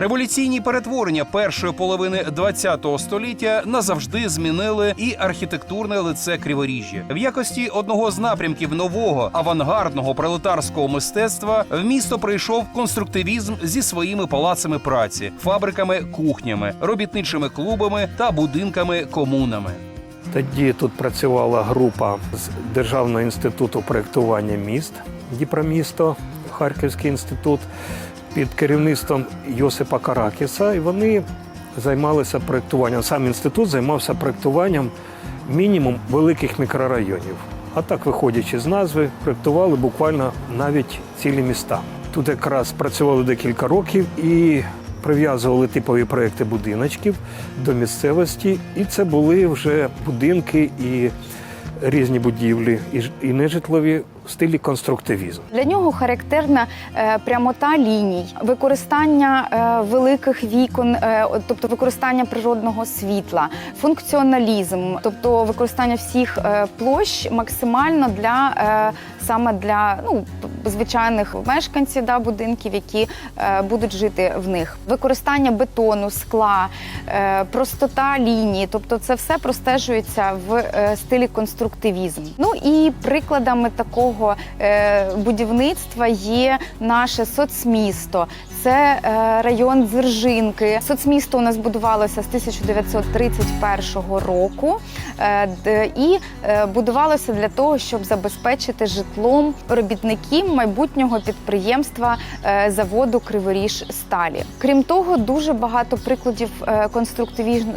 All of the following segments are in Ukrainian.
Революційні перетворення першої половини ХХ століття назавжди змінили і архітектурне лице Криворіжжя. В якості одного з напрямків нового авангардного пролетарського мистецтва в місто прийшов конструктивізм зі своїми палацами праці, фабриками, кухнями, робітничими клубами та будинками комунами. Тоді тут працювала група з Державного інституту проєктування міст Дніпромісто, Харківський інститут під керівництвом Йосипа Каракіса. І вони займалися проєктуванням. Сам інститут займався проєктуванням мінімум великих мікрорайонів. А так, виходячи з назви, проєктували буквально навіть цілі міста. Тут якраз працювали декілька років і прив'язували типові проекти будиночків до місцевості. І це були вже будинки і різні будівлі, і нежитлові в стилі конструктивізм. Для нього характерна е, прямота ліній, використання е, великих вікон, е, тобто використання природного світла, функціоналізм, тобто використання всіх площ максимально для саме для ну звичайних мешканців да, будинків, які будуть жити в них. Використання бетону, скла, простота лінії, тобто це все простежується в стилі конструктивізм. Ну і прикладами такого будівництва є наше соцмісто. Це е, район Дзержинки. Соцмісто у нас будувалося з 1931 року е, і е, будувалося для того, щоб забезпечити житлом робітників майбутнього підприємства заводу Криворіж Сталі. Крім того, дуже багато прикладів конструктивізму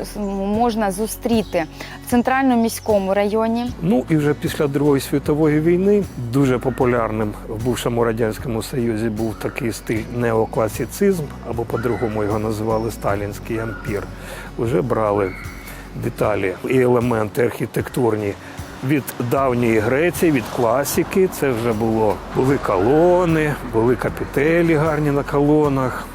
можна зустріти в центральному міському районі. Ну і вже після Другої світової війни дуже популярним в бувшому радянському союзі був такий стиль неокласицизм, або по-другому його називали сталінський ампір. вже брали деталі і елементи архітектурні. Від давньої Греції, від класики, це вже було були колони, були капітелі гарні на колонах,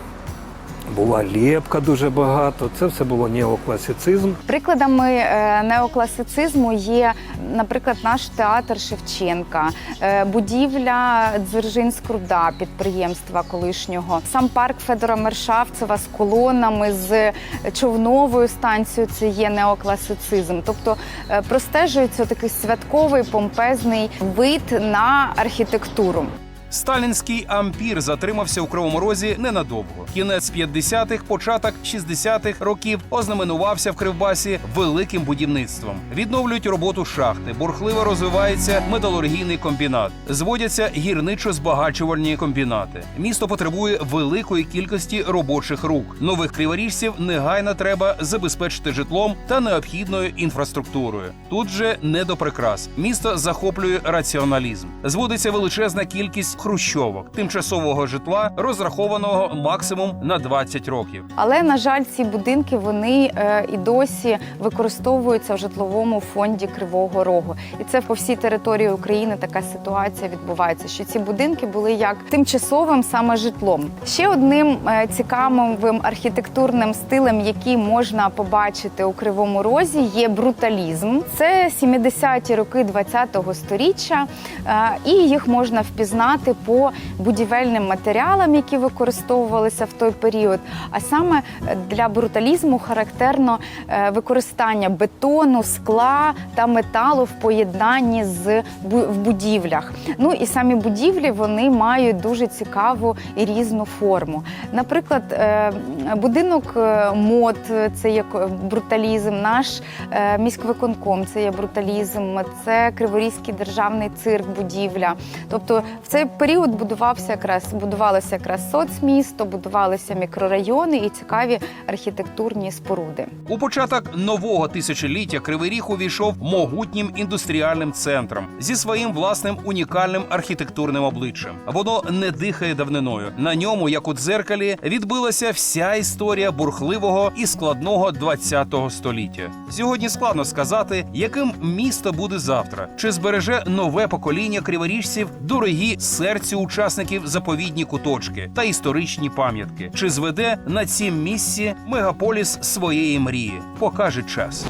була лєпка дуже багато. Це все було неокласицизм. Прикладами е, неокласицизму є, наприклад, наш театр Шевченка, е, будівля Дзержинськруда підприємства колишнього, сам парк Федора Мершавцева з колонами, з човновою станцією. Це є неокласицизм. Тобто е, простежується такий святковий помпезний вид на архітектуру. Сталінський ампір затримався у Кривому Розі ненадовго. Кінець 50-х, початок 60-х років ознаменувався в Кривбасі великим будівництвом. Відновлюють роботу шахти, бурхливо розвивається металургійний комбінат, зводяться гірничо-збагачувальні комбінати. Місто потребує великої кількості робочих рук. Нових криворіжців негайно треба забезпечити житлом та необхідною інфраструктурою. Тут же не до прикрас. Місто захоплює раціоналізм. Зводиться величезна кількість хрущовок, тимчасового житла, розрахованого максимум на 20 років. Але на жаль, ці будинки вони е, і досі використовуються в житловому фонді Кривого Рогу. І це по всій території України така ситуація відбувається, що ці будинки були як тимчасовим саме житлом. Ще одним е, цікавим архітектурним стилем, який можна побачити у Кривому Розі, є бруталізм. Це 70-ті роки 20-го сторіччя, е, і їх можна впізнати по будівельним матеріалам, які використовувалися в той період. А саме е, для бруталізму характерно е, використання бетону, скла та металу в поєднанні з в будівлях. Ну і самі будівлі вони мають дуже цікаву і різну форму. Наприклад, е, будинок мод це є бруталізм, наш міськвиконком це є бруталізм, це Криворізький державний цирк, будівля. Тобто в цей період будувався якраз будувалося якраз соцмісто, будувалися мікрорайони і цікаві архітектурні споруди. У початок нового тисячоліття Кривий Ріг увійшов могутнім індустріальним центром зі своїм власним унікальним архітектурним обличчям. Воно не дихає давниною. На ньому, як у дзеркалі, відбилася вся історія бурхливого і складного ХХ століття. Сьогодні складно сказати, яким місто буде завтра, чи збереже нове покоління криворіжців дорогі серцю учасників заповідні куточки та історичні пам'ятки, чи зведе на цім місці мегаполіс своєї мрії, покаже час.